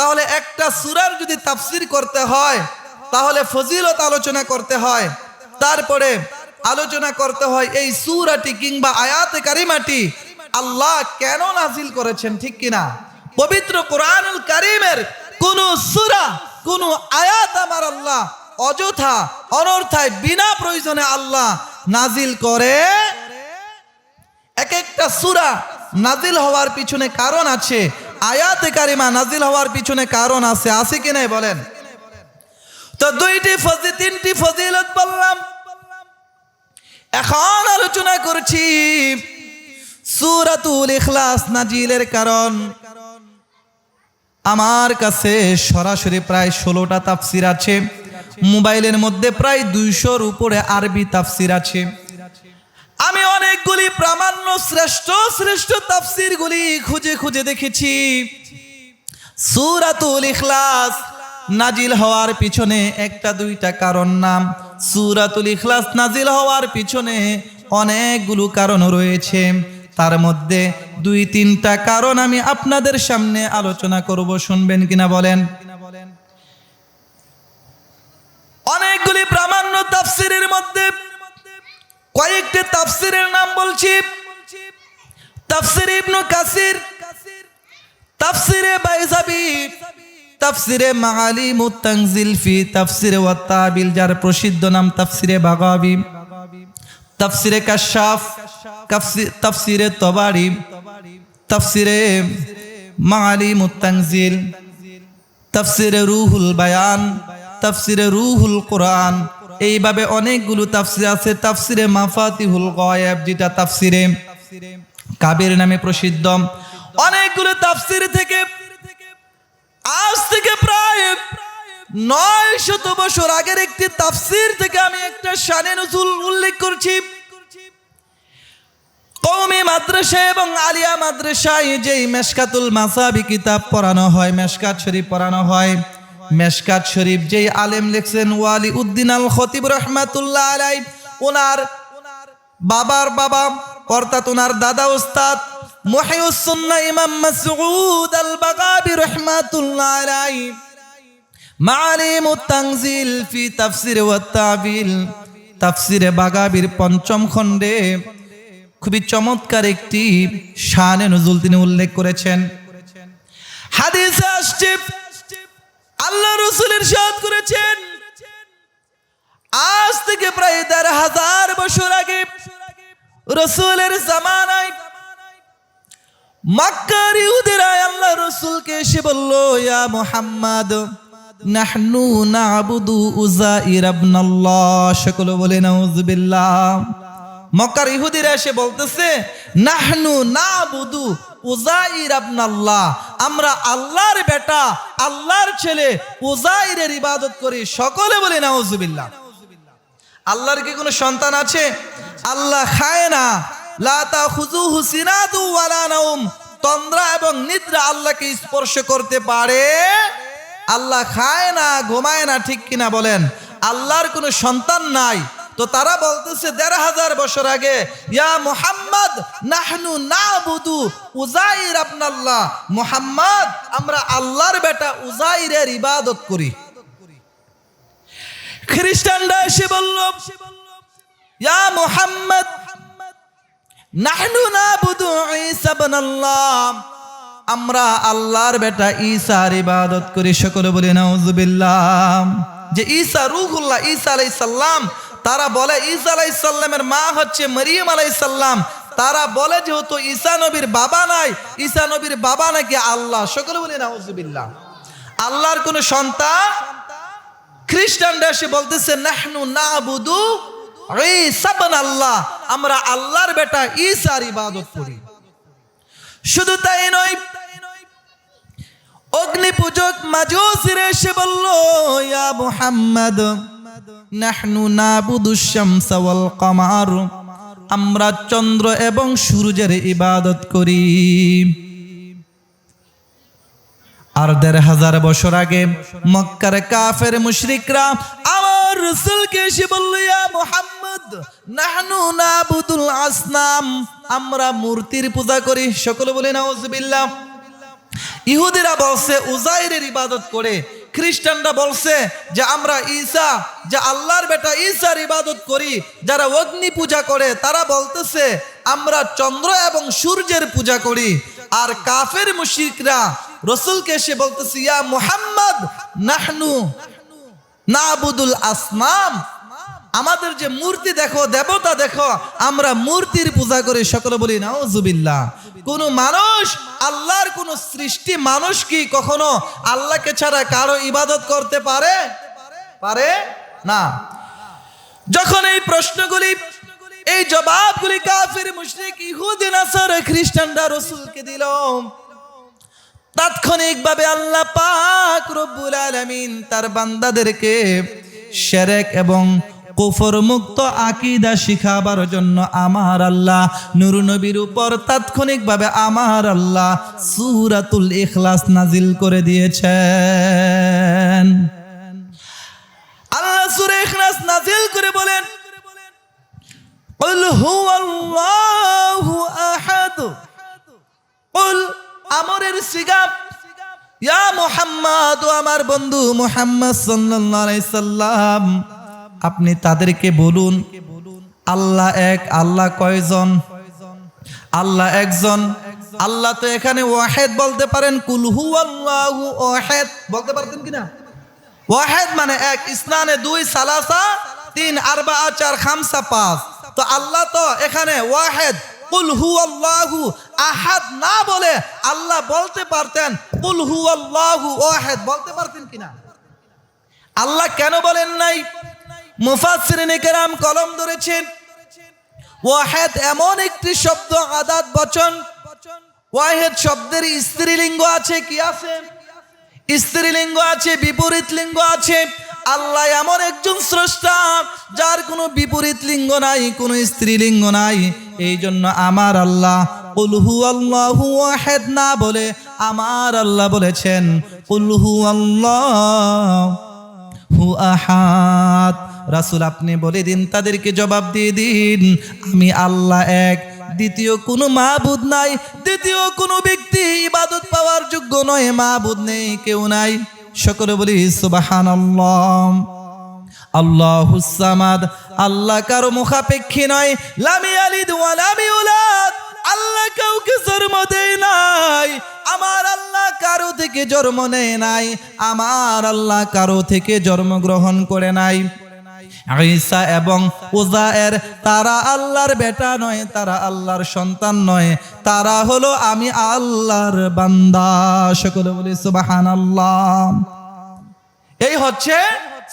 তাহলে একটা সুরার যদি তাফসির করতে হয়, তাহলে ফজিলত আলোচনা করতে হয়। তারপরে আলোচনা করতে হয় এই সুরাটি কিংবা আয়াতে কারিমাটি আল্লাহ কেন নাজিল করেছেন, ঠিক কিনা পবিত্র কোরআনুল কারিমের কোন সুরা, কোন আয়াত আমার আল্লাহ অযথা, অনর্থায়, বিনা প্রয়োজনে আল্লাহ নাজিল করে। এক একটা সুরা নাজিল হওয়ার পিছনে কারণ আছে। আয়াতে কারিমা নাজিল হওয়ার পিছনে কারণ আছে আছে কি নাই বলেন? তো দুইটি ফজি তিনটি ফজিলত বললাম। এখন আলোচনা করছি সুরাতুল ইখলাস নাজিলের কারণ। আমার কাছে সরাসরি প্রায় ষোলোটা তাফসির আছে, মোবাইলের মধ্যে প্রায় দুইশোর উপরে আরবি তাফসির আছে। আমি অনেকগুলি প্রামাণ্য, শ্রেষ্ঠ শ্রেষ্ঠ তাফসিরগুলি খুঁজে খুঁজে দেখেছি। সুরাতুল ইখলাস নাজিল হওয়ার পিছনে একটা, দুইটা কারণ নাম। সুরাতুল ইখলাস নাজিল হওয়ার পিছনে অনেকগুলো কারণ রয়েছে। তার মধ্যে দুই, তিনটা কারণ আমি আপনাদের সামনে আলোচনা করব, শুনবেন কিনা বলেন? অনেকগুলি প্রামাণ্য তাফসিরের মধ্যে কয়েকটি তাফসিরের নাম বলছি। তাফসির ইবনু কাসির, তাফসিরে বাইজাবি, তাফসিরে মাগালি মুতাংজিল ফি, তাফসিরে ওয়াত্তাবিল, যার প্রসিদ্ধ নাম তাফসিরে বাগাবি, তাফসিরে কাশাফ তাফসিরে তবারি, তাফসিরে মাগালি মুতাংজিল তাফসিরে রুহুল বায়ান, তাফসিরে রুহুল কোরআন এইভাবে অনেকগুলো তাফসির আছে। তাফসিরে মাফাতিহুল গয়েব, যেটা তাফসিরে কাবের নামে প্রসিদ্ধ। অনেকগুলো তাফসির থেকে আজ থেকে প্রায় নয় শত বছর আগের একটি তাফসির থেকে আমি একটা শানে নজুল উল্লেখ করছি। কৌমি মাদ্রাসা এবং আলিয়া মাদ্রাসায় যেই মেশকাতুল মাসাবি কিতাব পড়ানো হয়, মেশকাত শরীফ পড়ানো হয় মেশকাত শরীফ, যেই আলেম লিখছেন, ওয়ালি উদ্দিন আল খতিব রহমাতুল্লাহ আলাই, ওনার বাবার বাবা, অর্থাৎ ওনার দাদা উস্তাদ মহিউসুন্না ইমাম মাসউদ আল বাগাবি রহমাতুল্লাহ আলাই মালিম তানজিল ফি তাফসির ওয়া তাবিল, তাফসিরে বাগাবির পঞ্চম খণ্ডে খুবই চমৎকার একটি শানে নজুল তিনি উল্লেখ করেছেন। হাদিসে আসছে আল্লাহ রসুলের সাদ করেছেন। আজ থেকে প্রায় দেড় হাজার বছর আগে রসুলের জামানায় মক্কার ইহুদিরা আল্লাহ রসুলকে এসে বলল, ইয়া মুহাম্মদ, নাহনু নাবুদু উজাইর ইবনাল্লাহ সকলে বলে, নাউজুবিল্লাহ। মক্কার ইহুদিরা এসে বলতেছে, নাহনু নাবুদু উজাইর আবনাল্লাহ। আমরা আল্লাহর বেটা, আল্লাহর ছেলে উজাইরের ইবাদত করি। সকলে বলি, নাউজুবিল্লাহ। আল্লাহর কি কোনো সন্তান আছে? আল্লাহ খায় না। লাতা খুজুহু সিনাদু ওয়ালা নাউম তন্দ্রা এবং নিদ্রা আল্লাহকে স্পর্শ করতে পারে। আল্লাহ খায় না, ঘুমায় না, ঠিক কিনা বলেন? আল্লাহর কোনো সন্তান নাই। তো তারা বলতেছে, দেড় হাজার বছর আগে, ইয়া মুহাম্মদ, নাহনু নাবুদু উজাইর আপনাল্লাহ মুহাম্মদ, আমরা আল্লাহর বেটা উজাইরের ইবাদত করি। খ্রিস্টানরা এসে বলল, ইয়া মুহাম্মদ, নাহনু নাবুদু ঈসা ইবনাল্লাহ আমরা আল্লাহর বেটা ঈসার ইবাদত করি। সকলে বলি, নাউজুবিল্লাহ। যে ঈসা রুহুল্লাহ, ঈসা আলাইহিস সালাম তারা বলে, ঈসা আলাইহিস সালামের মা হচ্ছে মরিয়ম আলাইহিস সালাম। তারা বলে, যেহেতু ঈসা নবীর বাবা নাই, ঈসা নবীর বাবা নাকি আল্লাহ? সকলে বলি, নাউজুবিল্লাহ। আল্লাহর কোন সন্তান খ্রিস্টানরা এসে বলতেছে, নাহনু ঈসা ইবন আল্লাহ। আমরা আল্লাহর বেটা ঈসার ইবাদত করি। শুধু তাই নয় অগ্নি পূজক মাজুসিরে এসে বলল, ইয়া মুহাম্মদ নাহনু নাবুদু শামসা ওয়াল কামার। আমরা চন্দ্র এবং সূর্যের ইবাদত করি। আর দেড় হাজার বছর আগে মক্কার কাফের মুশরিকরা আমার রসুলকে এসে বলল মুহাম্মদ, নাহনু নাবুদুল আসনাম। আমরা মূর্তির পূজা করি। সকলে বলে নাউজুবিল্লাহ ইহুদিরা বলছে উজাইরের ইবাদত করে খ্রিস্টানরা বলছে যে আমরা ঈসা, যে আল্লাহর বেটা ঈসার ইবাদত করি, যারা অগ্নি পূজা করে, তারা বলতেছে, আমরা চন্দ্র এবং সূর্যের পূজা করি। আর কাফের মুশিকরা রসুলকে এসে বলতেছে, ইয়া মুহাম্মদ, নাহনু নাবুদুল আসনাম আমাদের যে মূর্তি দেখো, দেবতা দেখো, আমরা মূর্তির পূজা করি। সকলে বলি, নাউজুবিল্লাহ। কোন মানুষ, আল্লাহর কোন সৃষ্টি মানুষ কি কখনো আল্লাহকে ছাড়া কারও ইবাদত করতে পারে? পারে না। যখন এই প্রশ্নগুলি, এই জবাবগুলি কাফির, মুশরিক, ইহুদি, নাসার, খ্রিস্টানরা রসুলকে দিল। তাৎক্ষণিকভাবে আল্লাহ পাক রব্বুল আলামিন তার বান্দাদেরকে শিরক এবং কুফর মুক্ত আকিদা শিখাবার জন্য আমার আল্লাহ নূর নবীর উপর তাৎক্ষণিকভাবে আমার আল্লাহ সূরাতুল ইখলাস নাজিল করে দিয়েছেন আল্লাহ সূরা ইখলাস নাজিল করে বলেন قل هو الله احد قل আমরের সিগাব ইয়া মুহাম্মদ ও আমার বন্ধু মুহাম্মদ সাল্লাল্লাহু আলাইহি সাল্লাম আপনি তাদেরকে বলুন, আল্লাহ এক, আল্লাহ কয়জন? আল্লাহ একজন। আল্লাহ তো এখানে ওয়াহেদ বলতে পারেন, কুল হু আল্লাহু ওয়াহেদ। বলতে পারতেন কিনা? ওয়াহেদ মানে এক ইসনানে দুই, সালাসা তিন, আরবা, চার, খামসা, পাঁচ। তো আল্লাহ তো এখানে ওয়াহেদ। কুল হু আল্লাহু আহাদ না বলে আল্লাহ বলতে পারতেন, কুল হু আল্লাহু ওয়াহেদ। বলতে পারতেন কিনা? আল্লাহ কেন বলেন নাই? মুফাসসিরিনে কেরাম কলম ধরেছেন, ওয়াহেদ এমন একটি শব্দ, আদাত বচন, ওয়াহেদ শব্দের স্ত্রীলিঙ্গ আছে কি আছে? স্ত্রীলিঙ্গ আছে, বিপরীত লিঙ্গ আছে। আল্লাহ এমন একজন স্রষ্টা, যার কোনো বিপরীত লিঙ্গ নাই, কোনো স্ত্রীলিঙ্গ নাই। এই জন্য আমার আল্লাহ উলহু আল্লাহু ওয়াহেদ না বলে আমার আল্লাহ বলেছেন উলহু আল্লাহ হু আহাদ। রাসুল আপনি বলে দিন, তাদেরকে জবাব দিয়ে দিন, আমি আল্লাহ এক, দ্বিতীয় কোনো মাহবুদ নাই, দ্বিতীয় কোনো ব্যক্তি ইবাদত পাওয়ার যোগ্য নয় মাহবুদ নেই, কেউ নাই। সকলে বলি সুবাহান আল্লাহ সামাদ, আল্লাহ কারও মুখাপেক্ষী নয়, লামি আলিদ লামি উলাদ, আল্লাহ কাউকে জন্ম দেয় নাই, আমার আল্লাহ কারও থেকে জন্ম নেয় নাই, আমার আল্লাহ কারও থেকে জন্মগ্রহণ করে নাই। ঈসা এবং উজায়ের তারা আল্লাহর বেটা নয়, তারা আল্লাহর সন্তান নয়, তারা হলো আমি আল্লাহর বান্দা। সকলে বলি, সুবহানাল্লাহ। এই হচ্ছে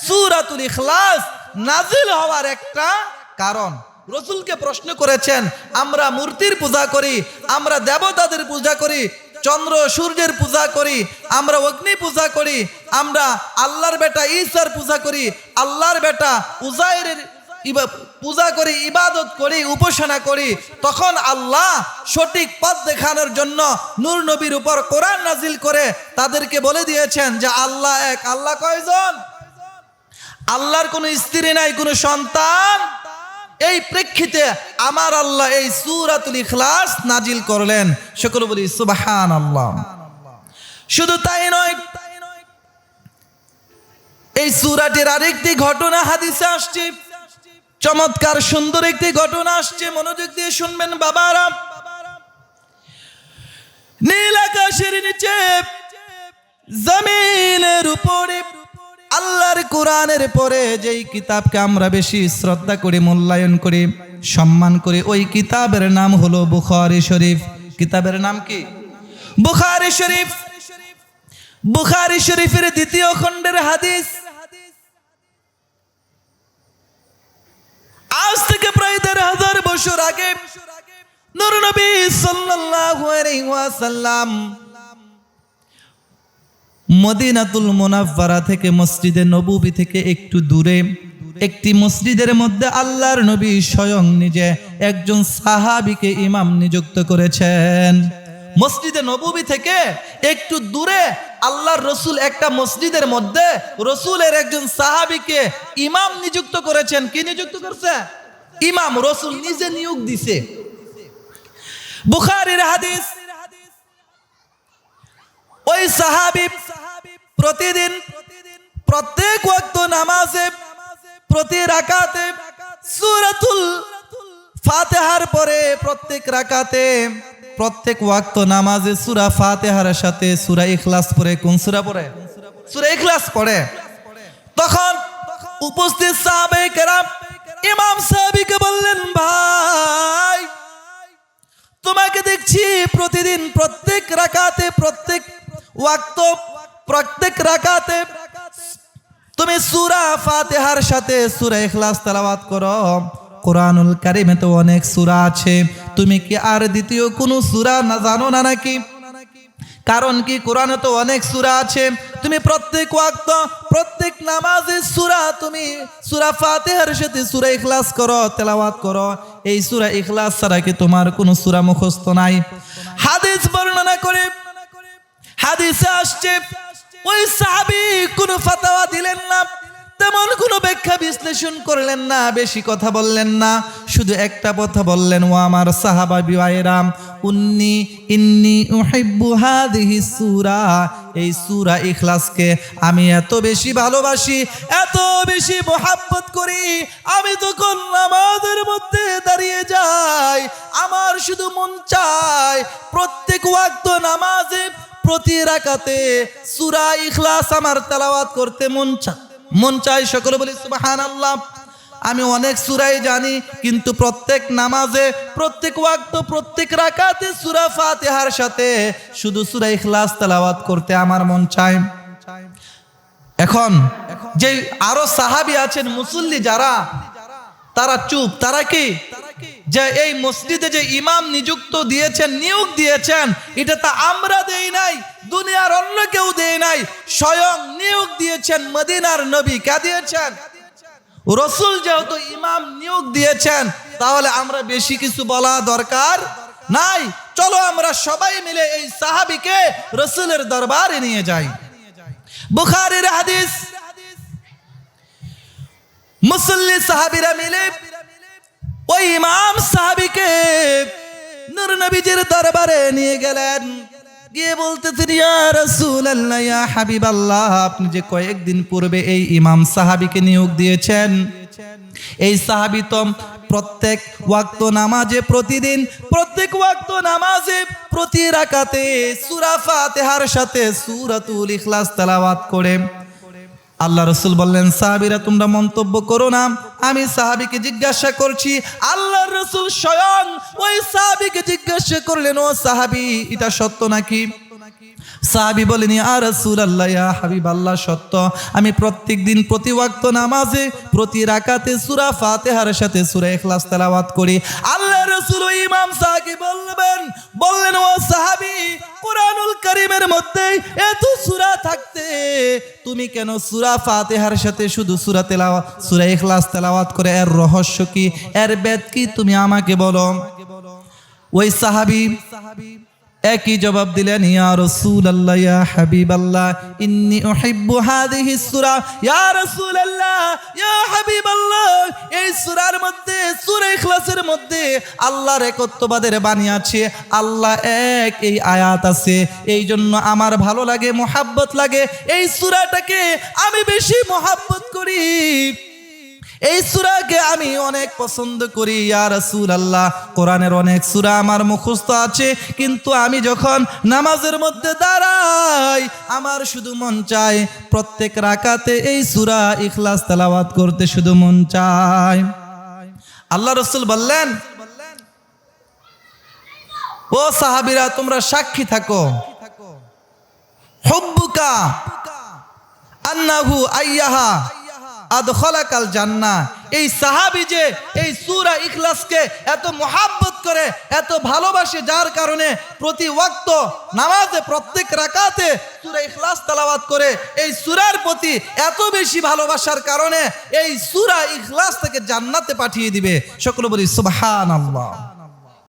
সূরাতুল ইখলাস নাজিল হওয়ার একটা কারণ। রসুলকে প্রশ্ন করেছেন, আমরা মূর্তির পূজা করি, আমরা দেবতাদের পূজা করি চন্দ্র সূর্যের পূজা করি, আমরা অগ্নি পূজা করি, আমরা আল্লাহর বেটা ঈসার পূজা করি, আল্লাহর বেটা উজাইরের পূজা করি, ইবাদত করি, উপাসনা করি, তখন আল্লাহ সঠিক পথ দেখানোর জন্য নূর নবীর উপর কোরআন নাজিল করে তাদেরকে বলে দিয়েছেন যে, আল্লাহ এক, আল্লাহ কয়জন? আল্লাহর কোনো স্ত্রী নাই, কোনো সন্তান। এই প্রেক্ষিতে আমার আল্লাহ এই সুরাতুল ইখলাস নাজিল করলেন। সকল বলি সুবাহান আল্লাহ শুধু তাই নয়, এই সুরাটির আরেকটি ঘটনা, হাদিসে আসছে। চমৎকার, সুন্দর একটি ঘটনা আসছে, মনোযোগ দিয়ে শুনবেন বাবারা। নীল আকাশের নিচে, জমিনের উপরে আল্লাহর কোরআনের পরে যেই কিতাবকে আমরা বেশি শ্রদ্ধা করি, মূল্যায়ন করি, সম্মান করি, ওই কিতাবের নাম হলো বুখারি শরীফ। কিতাবের নাম কি? বুখারি শরীফ। বুখারি শরীফের দ্বিতীয় খণ্ডের হাদিস। আজ থেকে প্রায় দেড় হাজার বছর আগে নূর নবী সাল্লাল্লাহু আলাইহি ওয়াসাল্লাম মদিনাতুল মুনাফফারা থেকে মসজিদে নবুবি থেকে একটু দূরে, একটি মসজিদের মধ্যে আল্লাহর নবী স্বয়ং নিজে একজন সাহাবীকে ইমাম নিযুক্ত করেছেন। মসজিদে নববী থেকে একটু দূরে আল্লাহর রসুল একটা মসজিদের মধ্যে রসুলের একজন সাহাবিকে ইমাম নিযুক্ত করেছেন। কি নিযুক্ত করছে? ইমাম, রসুল নিজে নিয়োগ দিছে। বুখারীর হাদিস ওই সাহাবি প্রতিদিন প্রত্যেক ওয়াক্ত নামাজে, প্রতি রাকাতে সূরাতুল ফাতেহার পরে প্রত্যেক রাকাতে, প্রত্যেক ওয়াক্ত নামাজে সুরা ফাতিহার সাথে সূরা ইখলাস পড়ে। কোন সূরা পড়ে? সূরা ইখলাস পড়ে। তখন উপস্থিত সাহাবে কেরাম ইমাম সাহাবিকে বললেন, ভাই, তোমাকে দেখছি প্রতিদিন প্রত্যেক রাকাতে প্রত্যেক ওয়াক্ত প্রত্যেক রাকাতে তুমি সূরা ফাতিহার সাথে সূরা ইখলাস তেলাওয়াত করো। কোরআনুল কারিমে তো অনেক সূরা আছে। তুমি কি আর দ্বিতীয় কোনো সূরা না জানো না নাকি? কারণ কি কোরআনে তো অনেক সূরা আছে। তুমি প্রত্যেক ওয়াক্ত, প্রত্যেক নামাজে সূরা তুমি সূরা ফাতিহার সাথে সূরা ইখলাস করো, তেলাওয়াত করো। এই সূরা ইখলাস ছাড়া কি তোমার কোনো সূরা মুখস্থ নাই? হাদিস বর্ণনা করে হাদিসে আসছে, ওই সাহাবী কোনো ফাতাওয়া দিলেন না, তেমন কোনো ব্যাখ্যা বিশ্লেষণ করলেন না, বেশি কথা বললেন না, শুধু একটা কথা বললেন, ও আমার সাহাবা বিওয়াইরাম উন্নি ইন্নি উহিব্বু হাদিহি সূরা এই সূরা ইখলাসকে আমি এত বেশি ভালোবাসি, এত বেশি মোহাব্বত করি, আমি তখন নামাজের মধ্যে দাঁড়িয়ে যাই, আমার শুধু মন চায় প্রত্যেক ওয়াক্ত নামাজে প্রতি রাকাতে সুরা ইখলাস আমার তালাওয়াত করতে মন চায় মন চাই সকলে বলি সুবহানাল্লাহ। আমি অনেক সুরাই জানি, কিন্তু প্রত্যেক নামাজে, প্রত্যেক ওয়াক্ত, প্রত্যেক রাকাতে সুরা ফাতিহার সাথে শুধু সুরা ইখলাস তালাওয়াত করতে আমার মন চায়। এখন যে আরও সাহাবী আছেন, মুসল্লি যারা, তারা চুপ, তারা কি? যে এই মসজিদে যে ইমাম নিযুক্ত দিয়েছেন, নিয়োগ দিয়েছেন, এটা তা আমরা দেই নাই, দুনিয়ার অন্য কেউ দেয় নাই, স্বয়ং নিয়োগ দিয়েছেন মদিনার নবী। কে দিয়েছেন? রসুল যেহেতু ইমাম নিয়োগ দিয়েছেন, তাহলে আমরা বেশি কিছু বলা দরকার নাই। চলো আমরা সবাই মিলে এই সাহাবিকে রসুলের দরবারে নিয়ে যাই। বুখারের হাদিস, মুসল্লি সাহাবিরা মিলে ওই ইমাম সাহাবিকে নূর নবীজির দরবারে নিয়ে গেলেন। গিয়ে বলতেছেন, ইয়া রাসূলুল্লাহ, ইয়া হাবিবাল্লাহ, আপনি যে কয়েকদিন পূর্বে এই ইমাম সাহাবিকে নিয়োগ দিয়েছেন। এই সাহাবি তো প্রত্যেক ওয়াক্ত নামাজে প্রতিদিন, প্রত্যেক ওয়াক্ত নামাজে প্রতি রাকাতে সূরা ফাতিহার সাথে সূরাতুল ইখলাস তেলাওয়াত করে। আল্লাহ রসুল বললেন, সাহাবিরা, তোমরা মন্তব্য করো না। আমি সাহাবিকে জিজ্ঞাসা করছি আল্লাহ রসুল স্বয়ং ওই সাহাবিকে জিজ্ঞাসা করলেন, ও সাহাবি, এটা সত্য নাকি? সাহাবি বলেন আর রসুল আল্লাহ ইয়া হাবিব আল্লাহ সত্য। আমি প্রত্যেক দিন প্রতি ওয়াক্ত নামাজে, প্রতি রাকাতে সূরা ফাতিহার সাথে সূরা ইখলাস তেলাওয়াত করি। আল্লাহ রসুল ওই ইমাম সাহাবি বলবেন বললেন, ও সাহাবি, কোরআনুল কারীমের মধ্যে এত সূরা থাকতে, তুমি কেন সূরা ফাতিহার সাথে শুধু সূরা তেলাওয়াত সূরা ইখলাস তেলাওয়াত করে? এর রহস্য কি? এর বেদ কি? তুমি আমাকে বলো। ওই সাহাবি একই জবাব দিলেন, ইয়া রাসূলুল্লাহ, ইয়া হাবিবাল্লাহ, ইন্নী উহিব্বু হাদিহি সূরা। ইয়া রাসূলুল্লাহ, ইয়া হাবিবাল্লাহ, এই সূরার মধ্যে, সূরা ইখলাসের মধ্যে আল্লাহর একত্ববাদের বাণী আছে। আল্লাহ এক, এই আয়াত আছে। এই জন্য আমার ভালো লাগে, মোহাব্বত লাগে। এই সূরাটাকে আমি বেশি মোহাব্বত করি। এই সুরাকে আমি অনেক পছন্দ করি, ইয়া রাসূল আল্লাহ কোরআনের অনেক সুরা আমার মুখস্থ আছে, কিন্তু আমি যখন নামাজের মধ্যে দাঁড়াই, আমার শুধু মন চায় প্রত্যেক রাকাতে এই সুরা ইখলাস তেলাওয়াত করতে শুধু মন চায়। আল্লাহ রসুল বললেন, ও সাহাবিরা, তোমরা সাক্ষী থাকো। হুব্বুকা আন্নাহু আইয়াহা আদখলাকাল জান্না এই সাহাবি যে এই সূরা ইখলাসকে এত মোহাব্বত করে, এত ভালোবাসে, যার কারণে প্রতি ওয়াক্ত নামাজে প্রত্যেক রাকাতে সূরা ইখলাস তেলাওয়াত করে, এই সুরার প্রতি এত বেশি ভালোবাসার কারণে এই সূরা ইখলাস থেকে জান্নাতে পাঠিয়ে দিবে। সকলে বলি, সুবহানাল্লাহ।